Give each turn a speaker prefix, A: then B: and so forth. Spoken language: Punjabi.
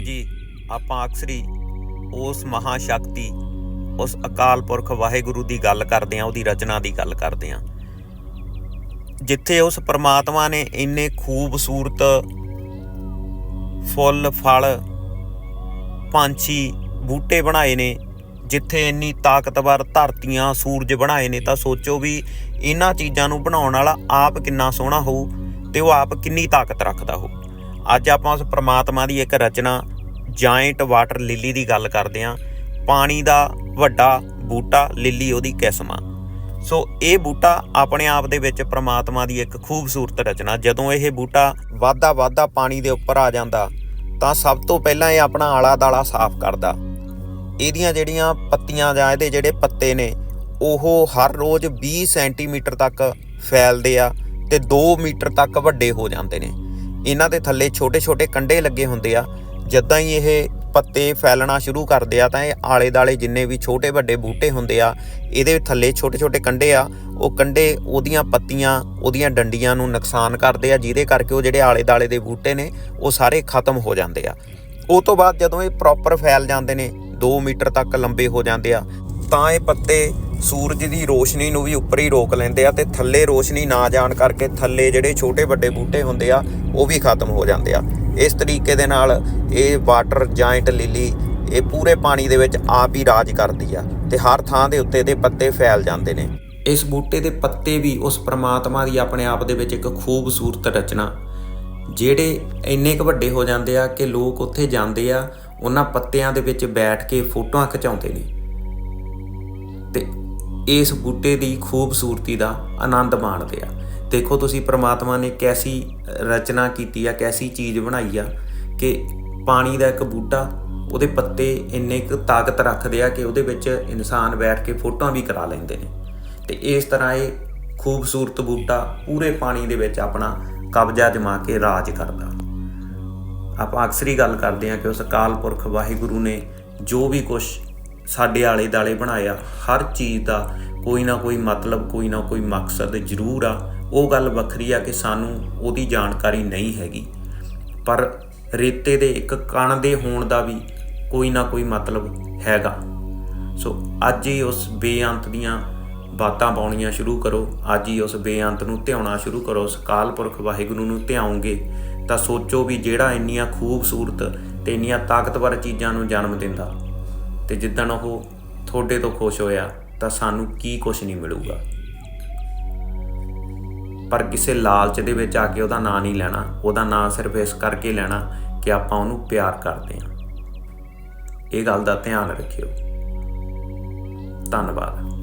A: ਹਾਂਜੀ, ਆਪਾਂ ਅਕਸਰੀ ਉਸ ਮਹਾ ਸ਼ਕਤੀ ਉਸ ਅਕਾਲ ਪੁਰਖ ਵਾਹਿਗੁਰੂ ਦੀ ਗੱਲ ਕਰਦੇ ਆਂ ਉਹਦੀ ਰਚਨਾ ਦੀ ਗੱਲ ਕਰਦੇ ਆਂ ਜਿੱਥੇ ਉਸ ਪਰਮਾਤਮਾ ਨੇ ਇੰਨੇ ਖੂਬਸੂਰਤ ਫੁੱਲ, ਫਲ, ਪੰਛੀ, ਬੂਟੇ ਬਣਾਏ ਨੇ, ਜਿੱਥੇ ਇੰਨੀ ਤਾਕਤਵਰ ਧਰਤੀਆਂ, ਸੂਰਜ ਬਣਾਏ ਨੇ, ਤਾਂ ਸੋਚੋ ਵੀ ਇਹਨਾਂ ਚੀਜ਼ਾਂ ਨੂੰ ਬਣਾਉਣ ਵਾਲਾ ਆਪ ਕਿੰਨਾ ਸੋਹਣਾ ਹੋਊ ਤੇ ਉਹ ਆਪ ਕਿੰਨੀ ਤਾਕਤ ਰੱਖਦਾ ਹੋਊ। ਅੱਜ ਆਪਾਂ ਉਸ ਪ੍ਰਮਾਤਮਾ ਦੀ ਇੱਕ ਰਚਨਾ ਜਾਇੰਟ ਵਾਟਰ ਲਿਲੀ ਦੀ ਗੱਲ ਕਰਦੇ ਆਂ ਪਾਣੀ ਦਾ ਵੱਡਾ ਬੂਟਾ ਲਿਲੀ ਉਹਦੀ ਕਿਸਮ ਆ। ਸੋ ਇਹ ਬੂਟਾ ਆਪਣੇ ਆਪ ਦੇ ਵਿੱਚ ਪ੍ਰਮਾਤਮਾ ਦੀ ਇੱਕ ਖੂਬਸੂਰਤ ਰਚਨਾ। ਜਦੋਂ ਇਹ ਬੂਟਾ ਵਾਧਾ ਵਾਧਾ ਪਾਣੀ ਦੇ ਉੱਪਰ ਆ ਜਾਂਦਾ, ਤਾਂ ਸਭ ਤੋਂ ਪਹਿਲਾਂ ਇਹ ਆਪਣਾ ਆਲਾ ਦਾਲਾ ਸਾਫ਼ ਕਰਦਾ। ਇਹਦੀਆਂ ਜਿਹੜੀਆਂ ਪੱਤੀਆਂ ਜਾਂ ਇਹਦੇ ਜਿਹੜੇ ਪੱਤੇ ਨੇ, ਉਹ ਹਰ ਰੋਜ਼ 20 ਸੈਂਟੀਮੀਟਰ ਤੱਕ ਫੈਲਦੇ ਆ ਤੇ 2 ਮੀਟਰ ਤੱਕ ਵੱਡੇ ਹੋ ਜਾਂਦੇ ਨੇ। ਇਹਨਾਂ ਦੇ ਥੱਲੇ ਛੋਟੇ-ਛੋਟੇ ਕੰਡੇ ਲੱਗੇ ਹੁੰਦੇ ਆ। ਜਦੋਂ ਹੀ ਇਹ ਪੱਤੇ ਫੈਲਣਾ ਸ਼ੁਰੂ ਕਰਦੇ ਆ ਤਾਂ ਇਹ ਆਲੇ ਦਾਲੇ ਜਿੰਨੇ ਵੀ ਛੋਟੇ ਵੱਡੇ ਬੂਟੇ ਹੁੰਦੇ ਆ, ਇਹਦੇ ਥੱਲੇ ਛੋਟੇ-ਛੋਟੇ ਕੰਡੇ ਆ। ਉਹ ਕੰਡੇ ਉਹਦੀਆਂ ਪੱਤੀਆਂ, ਉਹਦੀਆਂ ਡੰਡੀਆਂ ਨੂੰ ਨੁਕਸਾਨ ਕਰਦੇ ਆ, ਜਿਹਦੇ ਕਰਕੇ ਉਹ ਜਿਹੜੇ ਆਲੇ ਦਾਲੇ ਦੇ ਬੂਟੇ ਨੇ, ਉਹ ਸਾਰੇ ਖਤਮ ਹੋ ਜਾਂਦੇ ਆ। ਉਹ ਤੋਂ ਬਾਅਦ ਜਦੋਂ ਇਹ ਪ੍ਰੋਪਰ ਫੈਲ ਜਾਂਦੇ ਨੇ 2 ਮੀਟਰ ਤੱਕ ਲੰਬੇ ਹੋ ਜਾਂਦੇ ਆ, ਤਾਂ ਇਹ ਪੱਤੇ ਸੂਰਜ ਦੀ ਰੋਸ਼ਨੀ ਨੂੰ ਵੀ ਉੱਪਰ ਹੀ ਰੋਕ ਲੈਂਦੇ ਆ ਤੇ ਥੱਲੇ ਰੋਸ਼ਨੀ ਨਾ ਜਾਣ ਕਰਕੇ ਥੱਲੇ ਜਿਹੜੇ ਛੋਟੇ ਵੱਡੇ ਬੂਟੇ ਹੁੰਦੇ ਆ, ਉਹ ਵੀ ਖਤਮ ਹੋ ਜਾਂਦੇ ਆ। ਇਸ ਤਰੀਕੇ ਦੇ ਨਾਲ ਇਹ ਵਾਟਰ ਜਾਇੰਟ ਲਿਲੀ, ਇਹ ਪੂਰੇ ਪਾਣੀ ਦੇ ਵਿੱਚ ਆਪ ਹੀ ਰਾਜ ਕਰਦੀ ਆ ਤੇ ਹਰ ਥਾਂ ਦੇ ਉੱਤੇ ਇਹਦੇ ਪੱਤੇ ਫੈਲ ਜਾਂਦੇ ਨੇ। ਇਸ ਬੂਟੇ ਦੇ ਪੱਤੇ ਵੀ ਉਸ ਪ੍ਰਮਾਤਮਾ ਦੀ ਆਪਣੇ ਆਪ ਦੇ ਵਿੱਚ ਇੱਕ ਖੂਬਸੂਰਤ ਰਚਨਾ। ਜਿਹੜੇ ਇੰਨੇ ਕੁ ਵੱਡੇ ਹੋ ਜਾਂਦੇ ਆ ਕਿ ਲੋਕ ਉੱਥੇ ਜਾਂਦੇ ਆ, ਉਹਨਾਂ ਪੱਤਿਆਂ ਦੇ ਵਿੱਚ ਬੈਠ ਕੇ ਫੋਟੋਆਂ ਖਿਚਾਉਂਦੇ ਨੇ। ਇਸ ਬੂਟੇ ਦੀ ਖੂਬਸੂਰਤੀ ਦਾ ਆਨੰਦ ਮਾਣਦੇ ਆ। ਦੇਖੋ ਤੁਸੀਂ, ਪ੍ਰਮਾਤਮਾ ਨੇ ਕੈਸੀ ਰਚਨਾ ਕੀਤੀ ਆ, ਕੈਸੀ ਚੀਜ਼ ਬਣਾਈ ਆ ਕਿ ਪਾਣੀ ਦਾ ਇੱਕ ਬੂਟਾ ਉਹਦੇ ਪੱਤੇ ਇੰਨੇ ਕੁ ਤਾਕਤ ਰੱਖਦੇ ਆ ਕਿ ਉਹਦੇ ਵਿੱਚ ਇਨਸਾਨ ਬੈਠ ਕੇ ਫੋਟੋਆਂ ਵੀ ਕਰਾ ਲੈਂਦੇ ਨੇ। ਤੇ ਇਸ ਤਰ੍ਹਾਂ ਇਹ ਖੂਬਸੂਰਤ ਬੂਟਾ ਪੂਰੇ ਪਾਣੀ ਦੇ ਵਿੱਚ ਆਪਣਾ ਕਬਜ਼ਾ ਜਮਾ ਕੇ ਰਾਜ ਕਰਦਾ। ਆਪਾਂ ਅਕਸਰ ਹੀ ਗੱਲ ਕਰਦੇ ਹਾਂ ਕਿ ਉਸ ਅਕਾਲ ਪੁਰਖ ਵਾਹਿਗੁਰੂ ਨੇ ਜੋ ਵੀ ਕੁਝ ਸਾਡੇ ਆਲੇ ਦਾਲੇ ਬਣਾਇਆ ਹਰ ਚੀਜ਼ ਦਾ ਕੋਈ ਨਾ ਕੋਈ ਮਤਲਬ, ਕੋਈ ਨਾ ਕੋਈ ਮਕਸਦ ਜ਼ਰੂਰ ਆ। ਉਹ ਗੱਲ ਵੱਖਰੀ ਆ ਕਿ ਸਾਨੂੰ ਉਹਦੀ ਜਾਣਕਾਰੀ ਨਹੀਂ ਹੈਗੀ। ਪਰ ਰੇਤੇ ਦੇ ਇੱਕ ਕਣ ਦੇ ਹੋਣ ਦਾ ਵੀ ਕੋਈ ਨਾ ਕੋਈ ਮਤਲਬ ਹੈਗਾ। ਸੋ ਅੱਜ ਹੀ ਉਸ ਬੇਅੰਤ ਦੀਆਂ ਬਾਤਾਂ ਪਾਉਣੀਆਂ ਸ਼ੁਰੂ ਕਰੋ। ਅੱਜ ਹੀ ਉਸ ਬੇਅੰਤ ਨੂੰ ਧਿਆਉਣਾ ਸ਼ੁਰੂ ਕਰੋ। ਉਸ ਅਕਾਲ ਪੁਰਖ ਵਾਹਿਗੁਰੂ ਨੂੰ ਧਿਆਉਂਗੇ ਤਾਂ ਸੋਚੋ ਵੀ ਜਿਹੜਾ ਇੰਨੀਆਂ ਖੂਬਸੂਰਤ ਤੇ ਇੰਨੀਆਂ ਤਾਕਤਵਰ ਚੀਜ਼ਾਂ ਨੂੰ ਜਨਮ ਦਿੰਦਾ। ਤੇ ਜਿੱਦਣ ਉਹ ਤੁਹਾਡੇ ਤੋਂ ਖੁਸ਼ ਹੋਇਆ ਤਾਂ ਸਾਨੂੰ ਕੀ ਕੁਝ ਨਹੀਂ ਮਿਲੂਗਾ। ਪਰ ਕਿਸੇ ਲਾਲਚ ਦੇ ਵਿੱਚ ਆ ਕੇ ਉਹਦਾ ਨਾਂ ਨਹੀਂ ਲੈਣਾ, ਉਹਦਾ ਨਾਂ ਸਿਰਫ ਇਸ ਕਰਕੇ ਲੈਣਾ ਕਿ ਆਪਾਂ ਉਹਨੂੰ ਪਿਆਰ ਕਰਦੇ ਹਾਂ। ਇਹ ਗੱਲ ਦਾ ਧਿਆਨ ਰੱਖਿਓ। ਧੰਨਵਾਦ।